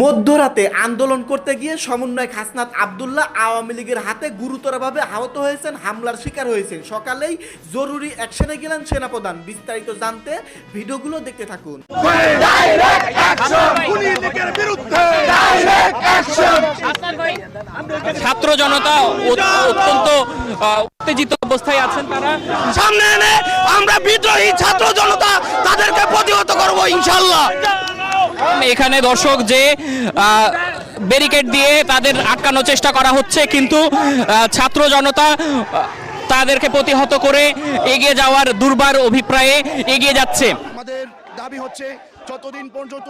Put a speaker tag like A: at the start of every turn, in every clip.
A: মধ্যরাতে আন্দোলন করতে গিয়ে সমন্বয়ক হাসনাত আবদুল্লাহ আওয়ামী লীগের হাতে গুরুতরভাবে আহত হয়েছেন হামলার শিকার হয়েছেন। সকালেই জরুরি অ্যাকশনে গেলেন সেনাপ্রধান। বিস্তারিত জানতে ভিডিওগুলো দেখতে থাকুন।
B: ছাত্র জনতা অত্যন্ত উত্তেজিত অবস্থায় আছেন তারা।
C: সামনে এনে আমরা বিদ্রোহী ছাত্র জনতা তাদেরকে প্রতিহত করব ইনশাল্লাহ
B: এখানে দর্শক যে আহ, ব্যারিকেড দিয়ে তাদের আটকানোর চেষ্টা করা হচ্ছে কিন্তু ছাত্র জনতা তাদেরকে প্রতিহত করে এগিয়ে যাওয়ার দুর্বার অভিপ্রায়ে এগিয়ে যাচ্ছে।
D: আমাদের দাবি হচ্ছে যতদিন পর্যন্ত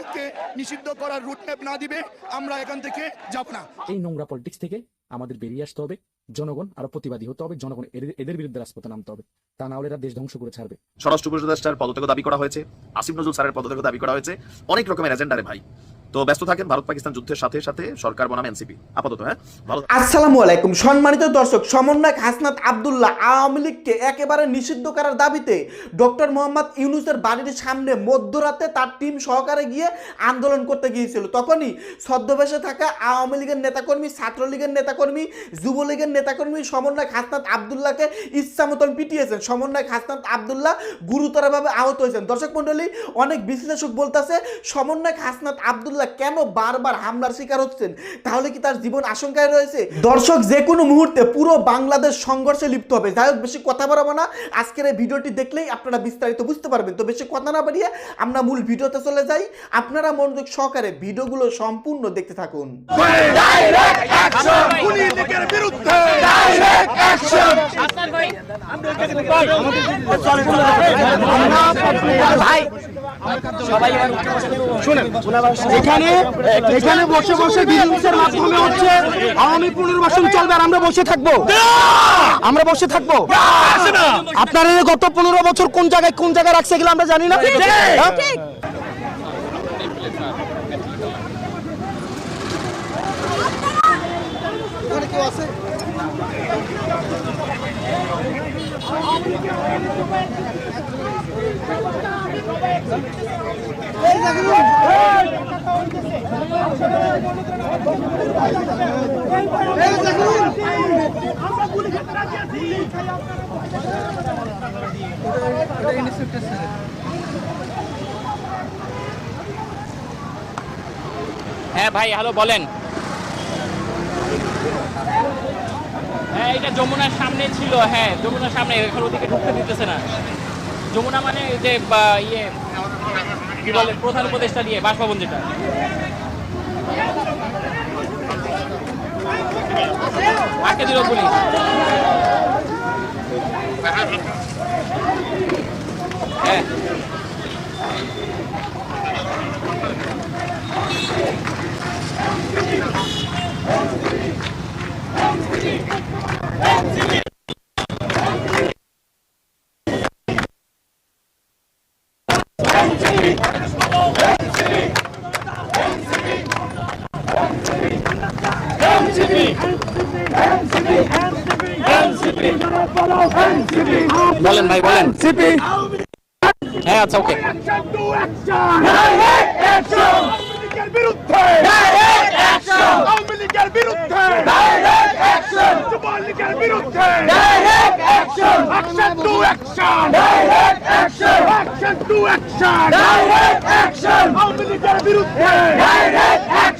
D: লীগকে নিষিদ্ধ করার রুটম্যাপ না দিবে আমরা এখান থেকে যাব না।
E: এই নোংরা পলিটিক্স থেকে আমাদের বেরিয়ে আসতে হবে। জনগণ আরও প্রতিবাদী হতে হবে, জনগণ এদের- বিরুদ্ধে রাজপথে নামতে হবে। তা না হলে এরা দেশ ধ্বংস করে ছাড়বে।
F: স্বরাষ্ট্র উপদেষ্টার পদত্যাগ দাবি করা হয়েছে, আসিফ নজরুল স্যারের পদত্যাগ দাবি করা হয়েছে, অনেক রকমের এজেন্ডারে ভাই। তো ব্যস্ত থাকেন, ভারত পাকিস্তান যুদ্ধের সাথে সাথে সরকার বনাম এনসিপি। আপাতত হ্যাঁ? ভালো
A: আসসালামু আলাইকুম। সম্মানিত দর্শক, সমন্বয়ক হাসনাত আবদুল্লাহ আওয়ামী লীগকে একেবারে নিষিদ্ধ করার দাবিতে ডক্টর মোহাম্মদ ইউনুসের বাড়ির সামনে মধ্যরাতে তার টিম সহকারে গিয়ে আন্দোলন করতে গিয়েছিল। তখনই ছদ্মবেশে থাকা আওয়ামী লীগের নেতাকর্মী, ছাত্রলীগের নেতাকর্মী, যুবলীগের নেতাকর্মী সমন্বয়ক হাসনাত আবদুল্লাহকে ইচ্ছা মতন পিটিয়েছেন। সমন্বয়ক হাসনাত আবদুল্লাহ গুরুতরভাবে আহত হয়েছেন। দর্শক মণ্ডলী, অনেক বিশ্লেষক বলতেছে, সমন্বয়ক হাসনাত আবদুল্লাহ কেন বারবার হামলার শিকার হচ্ছেন? তাহলে কি তার জীবন আশঙ্কায় রয়েছে? দর্শক যে কোনো মুহূর্তে পুরো বাংলাদেশ সংঘর্ষে লিপ্ত হবে। যাই হোক বেশি কথা বাড়াবো না। আজকের এই ভিডিওটি দেখলেই আপনারা বিস্তারিত বুঝতে পারবেন। তো বেশি কথা না বাড়িয়ে আমরা মূল ভিডিওতে চলে যাই। আপনারা মনোযোগ সহকারে ভিডিওগুলো সম্পূর্ণ দেখতে থাকুন।
D: ভাই খুনিদের বিরুদ্ধে
G: এখানে এখানে বসে বসে বিজনেসের মাধ্যমে হচ্ছে আওয়ামী পুনর্বাসন চলবে আর আমরা বসে থাকব। আমরা বসে থাকব। আপনারা গত পনেরো বছর কোন জায়গায় কোন জায়গায় রাখছে এগুলো আমরা জানি না। হ্যাঁ?
B: হ্যাঁ ভাই হ্যালো বলেন। হ্যাঁ এটা যমুনার সামনে ছিল হ্যাঁ যমুনার সামনে, এখন ওদিকে ঢুকতে দিতেছে না। যমুনা মানে যে ইয়ে কি বলে, প্রধান উপদেষ্টা দিয়ে, বাসভবন যেটা। আটকে দিল পুলিশ? হ্যাঁ বলেন ভাই বলেন। হ্যাঁ আচ্ছা ওকে।
D: বিরুদ্ধে আওয়ামী লীগের বিরুদ্ধে যুবলীগের বিরুদ্ধে action action action to action বিচার চাই action to action direct action Awami লীগের বিরুদ্ধে ডাইরেক্ট অ্যাকশন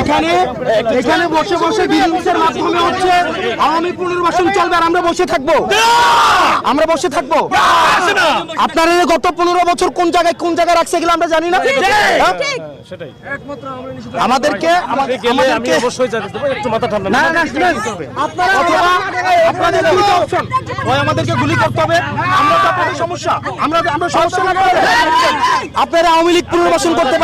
G: এখানে এখানে বসে বসে বিজনেসের মাধ্যমে হচ্ছে আওয়ামী পুনর্বাসন চলবে আর আমরা বসে থাকব। আমরা বসে থাকব। আপনারা এই গত পনেরো বছর কোন জায়গায় কোন জায়গায় রাখছে এগুলো আমরা জানি না? আমাদেরকে আমাদেরকে না, না, না, শুনেন। অথবা আপনাদের দুটো option। হয় আমাদেরকে গুলি করতে হবে। আমরা তো আপনাদের সমস্যা। আমরা আমরা সমস্যা। না আপনারা আওয়ামী লীগ পুনর্বাসন করতে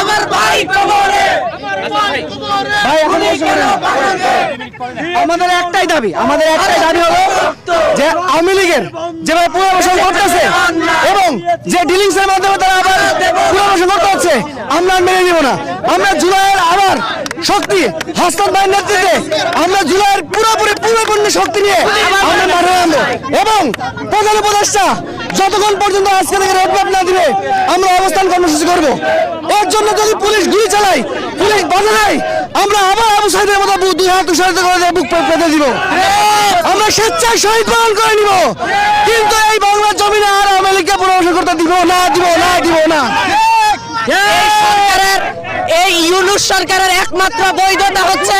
C: আমার ভাই কবরে।
G: আমাদের একটাই দাবি আমাদের একটাই দাবি হলো যে আওয়ামী লীগের যেভাবে পুনর্বাসন করতেছে এবং যে ডিলিংস এর মাধ্যমে তারা আবার পুনর্বাসন করতে হচ্ছে আমরা মেনে নিব না। আমরা জুলাইয়ের আবার শক্তি হাসনাত ভাইয়ের নেতৃত্বে আমরা জুলাইয়ের পুরোপুরি পূর্ণপূর্ণ শক্তি নিয়ে আমরা মাঠে নামবো। এবং প্রধান উপদেষ্টা যতক্ষণ পর্যন্ত আজকে থেকে রোডম্যাপ না দিবে, আমরা অবস্থান কর্মসূচি করব। এর জন্য যদি পুলিশ গুলি চালায়, পুলিশ বাধা দেয়, আমরা আবার আবু সাইদের মতো দুই হাত উৎসাহিত করে বুক পেতে দিব। আমরা স্বেচ্ছায় শহীদ পালন করে নিব। কিন্তু এই বাংলার জমিনে আর আওয়ামী লীগকে পুনর্বাসন করতে দিব না দিব না দিব না।
C: সরকারের এই ইউনুস সরকারের একমাত্র বৈধতা হচ্ছে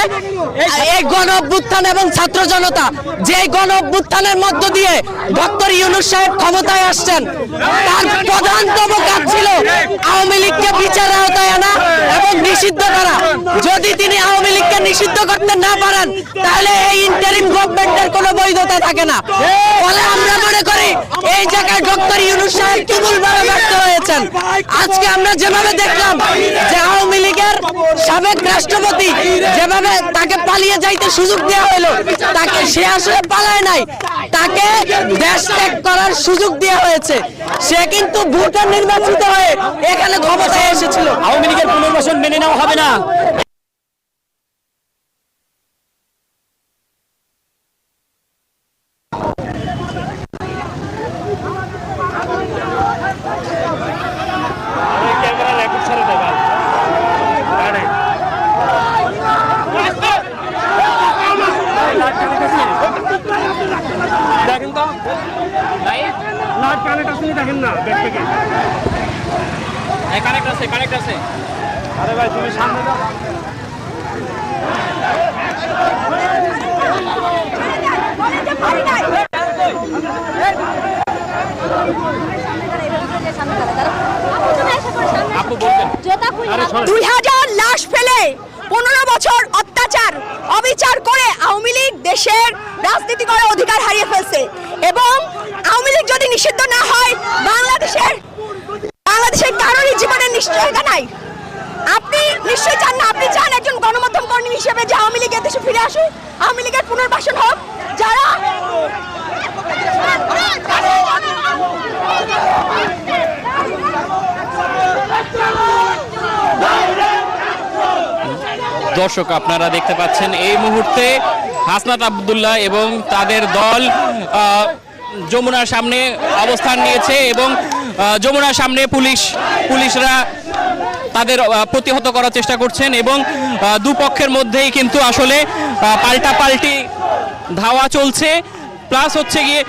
C: এই গণ অভ্যুত্থান এবং ছাত্র জনতা। যে গণ অভ্যুত্থানের মধ্য দিয়ে ডক্টর ইউনুস সাহেব ক্ষমতায় আসছেন, তার প্রধানতম কাজ ছিল আওয়ামী লীগকে বিচার আওতায় আনা এবং নিষিদ্ধ করা। যদি তিনি আওয়ামী লীগকে নিষিদ্ধ করতে না পারেন, তাহলে এই ইন্টারিম গভর্নমেন্টের কোনো বৈধতা থাকে না। ফলে আমরা মনে করি এই জায়গায় ডক্টর ইউনুস সাহেব তুমুলভাবে ব্যর্থ হয়েছেন। আজকে আমরা যেভাবে দেখলাম যে আওয়ামী লীগের সাবেক রাষ্ট্রপতি যেভাবে তাকে পালিয়ে যাইতে সুযোগ দেওয়া হলো তাকে সে আসলে পালায় নাই, তাকে দেশ ত্যাগ করার সুযোগ দেওয়া হয়েছে। সে কিন্তু ভোটার নির্বাচিত হয়ে এখানে ক্ষমতায় এসেছিল।
B: আওয়ামী লীগের পুনর্বাসন মেনে নেওয়া হবে না।
H: দুই হাজার লাশ ফেলে পনেরো বছর অত্যাচার, অবিচার করে আওয়ামী লীগ দেশের রাজনীতি অধিকার হারিয়ে ফেলছে। এবং আওয়ামী লীগ যদি নিষিদ্ধ না হয়, বাংলাদেশের কারোরই জীবনের নিশ্চয়তা নাই আপনি নিশ্চয়ই চান না আপনি চান একজন গণমাধ্যম কর্মী হিসেবে যে আওয়ামী লীগের দেশে ফিরে আসুক আওয়ামী লীগের পুনর্বাসন হোক, যারা
B: দর্শক, আপনারা দেখতে পাচ্ছেন এই মুহূর্তে হাসনাত আবদুল্লাহ এবং তাদের দল যমুনার সামনে অবস্থান নিয়েছে এবং যমুনার সামনে পুলিশ, পুলিশরা তাদের প্রতিহত করার চেষ্টা করছেন এবং দুপক্ষের মধ্যেই কিন্তু আসলে পাল্টা পাল্টি ধাওয়া চলছে। প্লাস হচ্ছে গিয়ে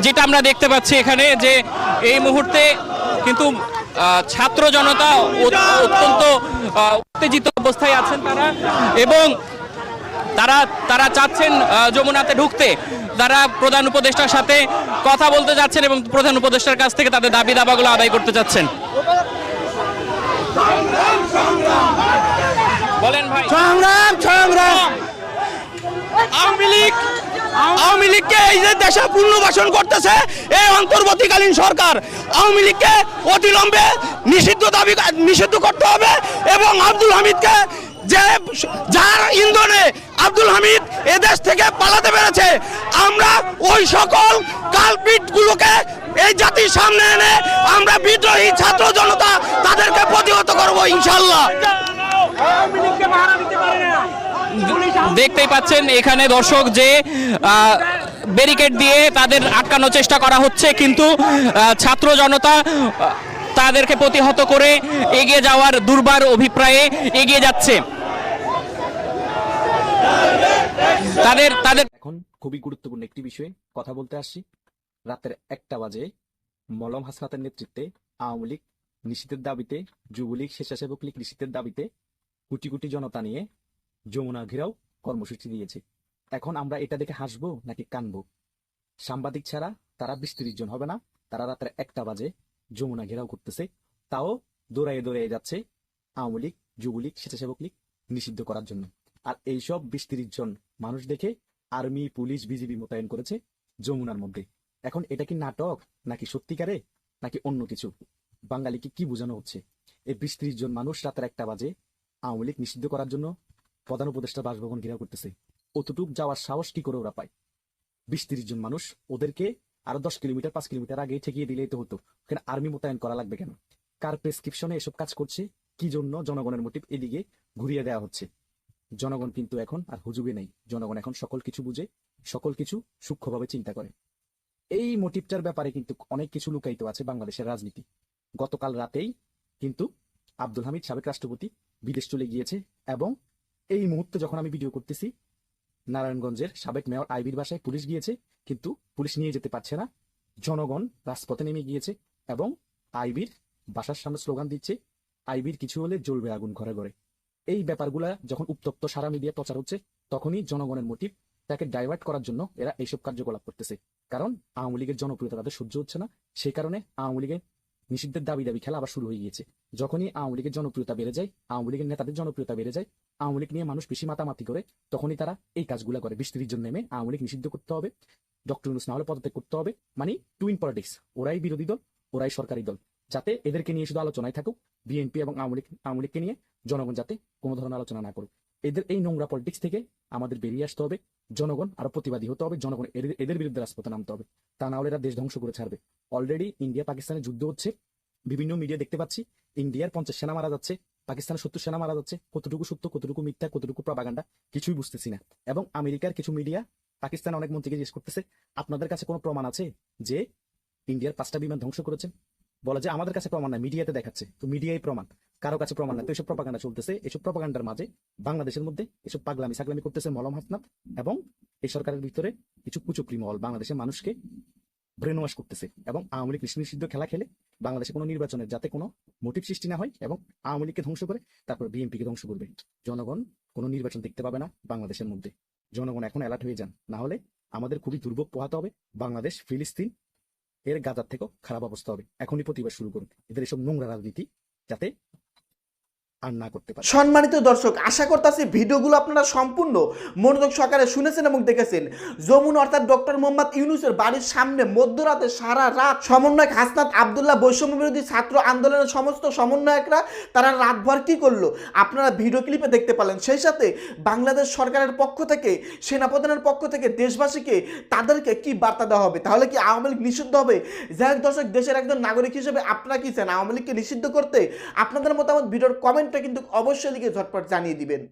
B: যেটা আমরা দেখতে পাচ্ছি এখানে যে এই মুহূর্তে কিন্তু ছাত্র জনতা অত- অত্যন্ত উত্তেজিত অবস্থায় আছেন তারা। এবং তারা তারা চাচ্ছেন যমুনাতে ঢুকতে। তারা প্রধান উপদেষ্টার সাথে কথা বলতে যাচ্ছেন এবং প্রধান উপদেষ্টার কাছ থেকে তাদের দাবি দাবাগুলো আদায় করতে চাচ্ছেন। বলেন ভাই।
G: সংগ্রাম সংগ্রাম।
C: আওয়ামী লীগ, আওয়ামী লীগকে এই যে দেশে পুনর্বাসন করতেছে, এই অন্তর্বর্তীকালীন সরকার আওয়ামী লীগকে অতিলম্বে নিষিদ্ধ দাবি, নিষিদ্ধ করতে হবে এবং আব্দুল হামিদকে যে, যার ইন্ধনে আব্দুল হামিদ এ দেশ থেকে পালাতে পেরেছে, আমরা ওই সকল কালপিটগুলোকে এই জাতির সামনে এনে আমরা বিদ্রোহী ছাত্র জনতা তাদেরকে প্রতিহত করব ইনশাল্লাহ
B: দেখতেই পাচ্ছেন এখানে দর্শক যে ব্যারিকেড দিয়ে তাদের আটকানোর চেষ্টা করা হচ্ছে, কিন্তু ছাত্র জনতা তাদেরকে প্রতিহত করে এগিয়ে যাওয়ার দুর্বার অভিপ্রায়ে এগিয়ে যাচ্ছে। তাদের তাদের
E: এখন খুবই গুরুত্বপূর্ণ একটি বিষয়ে কথা বলতে আসছি। রাতের একটা বাজে মলম হাসনাতের নেতৃত্বে আওয়ামী লীগ নিষিদ্ধের দাবিতে, যুবলীগ স্বেচ্ছাসেবক লীগ নিষিদ্ধের দাবিতে কোটি কোটি জনতা নিয়ে যমুনা ঘেরাও কর্মসূচি দিয়েছে। এখন আমরা এটা দেখে হাসবো নাকি কানবো? সাংবাদিক ছাড়া তারা বিশ তিরিশ জন হবে না। তারা রাতের একটা বাজে যমুনা ঘেরাও করতেছে। তাও দৌড়াইয়ে দৌড়াইয়ে যাচ্ছে আওয়ামী লীগ, যুবলীগ, স্বেচ্ছাসেবক লীগ নিষিদ্ধ করার জন্য। আর এইসব বিশ তিরিশ জন মানুষ দেখে আর্মি, পুলিশ, বিজিবি মোতায়েন করেছে যমুনার মধ্যে। এখন এটা কি নাটক নাকি সত্যিকারে নাকি অন্য কিছু? বাঙালিকে কি বোঝানো হচ্ছে? এই বিশ ত্রিশ জন মানুষ রাতের একটা বাজে আওয়ামী লীগ নিষিদ্ধ করার জন্য প্রধান উপদেষ্টা বাসভবন ঘেরাও করতেছে। অতটুক যাওয়ার সাহস কি করে ওরা পায়? বিশ তিরিশ জন মানুষ, ওদেরকে আরও দশ কিলোমিটার, পাঁচ কিলোমিটার আগে ঠেকিয়ে দিলেই তো হতো। ওখানে আর্মি মোতায়েন করা লাগবে কেন? কার প্রেসক্রিপশনে এসব কাজ করছে? কি জন্য জনগণের মোটিভ এদিকে ঘুরিয়ে দেওয়া হচ্ছে? জনগণ কিন্তু এখন আর হুজুগে নেই। জনগণ এখন সকল কিছু বুঝে, সকল কিছু সূক্ষ্মভাবে চিন্তা করে। এই মোটিভটার ব্যাপারে কিন্তু অনেক কিছু লুকায়িত আছে বাংলাদেশের রাজনীতি। গতকাল রাতেই কিন্তু আব্দুল হামিদ সাবেক রাষ্ট্রপতি বিদেশ চলে গিয়েছে এবং এই মুহূর্তে যখন আমি ভিডিও করতেছি, নারায়ণগঞ্জের সাবেক মেয়র আইবির বাসায় পুলিশ গিয়েছে, কিন্তু পুলিশ নিয়ে যেতে পারছে না। জনগণ রাজপথে নেমে গিয়েছে এবং আইবির বাসার সামনে স্লোগান দিচ্ছে, আইবির কিছু হলে জ্বলবে আগুন ঘরে ঘরে। এই ব্যাপারগুলা যখন উত্তপ্ত সারা মিডিয়া প্রচার হচ্ছে, তখনই জনগণের মোটিভ তাকে ডাইভার্ট করার জন্য এরা এইসব কার্যকলাপ করতেছে। কারণ আওয়ামী লীগের জনপ্রিয়তা তাদের সহ্য হচ্ছে না। সেই কারণে আওয়ামী লীগের নিষিদ্ধের দাবি দাবি খেলা আবার শুরু হয়ে গিয়েছে। যখনই আওয়ামী লীগের জনপ্রিয়তা বেড়ে যায়, আওয়ামী লীগের নেতাদের জনপ্রিয়তা বেড়ে যায়, আওয়ামী লীগ নিয়ে মানুষ বেশি মাতামাতি করে, তখনই তারা এই কাজগুলো করে। বিশ তিরিশ জন নেমে আওয়ামী লীগ নিষিদ্ধ করতে হবে, ডক্টর ইউনুস না হলে পদত্যাগ করতে হবে। মানে টুইন পলিটিক্স ওরাই বিরোধী দল, ওরাই সরকারি দল। যাতে এদেরকে নিয়ে শুধু আলোচনায় থাকুক, বিএনপি এবং আওয়ামী লীগ, আওয়ামী লীগকে নিয়ে জনগণ যাতে কোনো ধরনের আলোচনা না করুক। এদের এই নোংরা পলিটিক্স থেকে আমাদের বেরিয়ে আসতে হবে, জনগণ আরও প্রতিবাদী হতে হবে জনগণ এদের বিরুদ্ধে রাজপথে নামতে হবে। তা না হলে এরা দেশ ধ্বংস করে ছাড়বে। অলরেডি ইন্ডিয়া পাকিস্তানের যুদ্ধ হচ্ছে, বিভিন্ন মিডিয়া দেখতে পাচ্ছি ইন্ডিয়ার পঞ্চাশ সেনা মারা যাচ্ছে, পাকিস্তানের সত্তর সেনা মারা যাচ্ছে, কতটুকু সত্য, কতটুকু মিথ্যা, কতটুকু প্রবাগান্ডা কিছুই বুঝতেছি না। এবং আমেরিকার কিছু মিডিয়া পাকিস্তান অনেক মন্ত্রীকে জিজ্ঞেস করতেছে, আপনাদের কাছে কোনো প্রমাণ আছে যে ইন্ডিয়ার পাঁচটা বিমান ধ্বংস করেছেন বলা যে আমাদের কাছে প্রমাণ না মিডিয়াতে দেখাচ্ছে। তো মিডিয়াই প্রমাণ। কারও কাছে প্রমাণ নাই। তো এসব প্রপাগান্ডা চলতেছে। এসব প্রপাগান্ডার মাঝে বাংলাদেশের মধ্যে এসব পাগলামি, সাগলামি করতেছে মলম হাসনাত এবং এই সরকারের ভিতরে কিছু কুচক্রি মহল বাংলাদেশের মানুষকে ব্রেন ওয়াশ করতেছে এবং আওয়ামী লীগ নিষিদ্ধ খেলা খেলে বাংলাদেশে কোনো নির্বাচনের যাতে কোনো মোটিভ সৃষ্টি না হয় এবং আওয়ামী লীগকে ধ্বংস করে তারপর বিএনপিকে ধ্বংস করবে। জনগণ কোনো নির্বাচন দেখতে পাবে না বাংলাদেশের মধ্যে। জনগণ এখন অ্যালার্ট হয়ে যান। না হলে আমাদের খুবই দুর্ভোগ পোহাতে হবে। বাংলাদেশ, ফিলিস্তিন এর গাজার থেকেও খারাপ অবস্থা হবে। এখনই প্রতিবাদ শুরু করুন। এদের এসব নোংরা রাজনীতি যাতে আর না করতে পারে।
A: সম্মানিত দর্শক, আশা করতেছি ভিডিওগুলো আপনারা সম্পূর্ণ মনোযোগ সহকারে শুনেছেন এবং দেখেছেন। যমুন অর্থাৎ ডক্টর মোহাম্মদ ইউনুসের বাড়ির সামনে মধ্যরাতে সারা রাত সমন্বয়ক হাসনাত আবদুল্লাহ বৈষম্য বিরোধী ছাত্র আন্দোলনের সমস্ত সমন্বয়করা তারা রাতভর কি করল? আপনারা ভিডিও ক্লিপে দেখতে পেলেন। সেই সাথে বাংলাদেশ সরকারের পক্ষ থেকে, সেনাপ্রধানের পক্ষ থেকে দেশবাসীকে তাদেরকে কি বার্তা দেওয়া হবে? তাহলে কি আওয়ামী লীগ নিষিদ্ধ হবে? যাই দর্শক, দেশের একজন নাগরিক হিসেবে আপনারা কি চান? আওয়ামী লীগকে নিষিদ্ধ করতে আপনাদের মতামত ভিডিওর কমেন্টে কিন্তু অবশ্যই লিখে ঝটপট জানিয়ে দিবেন।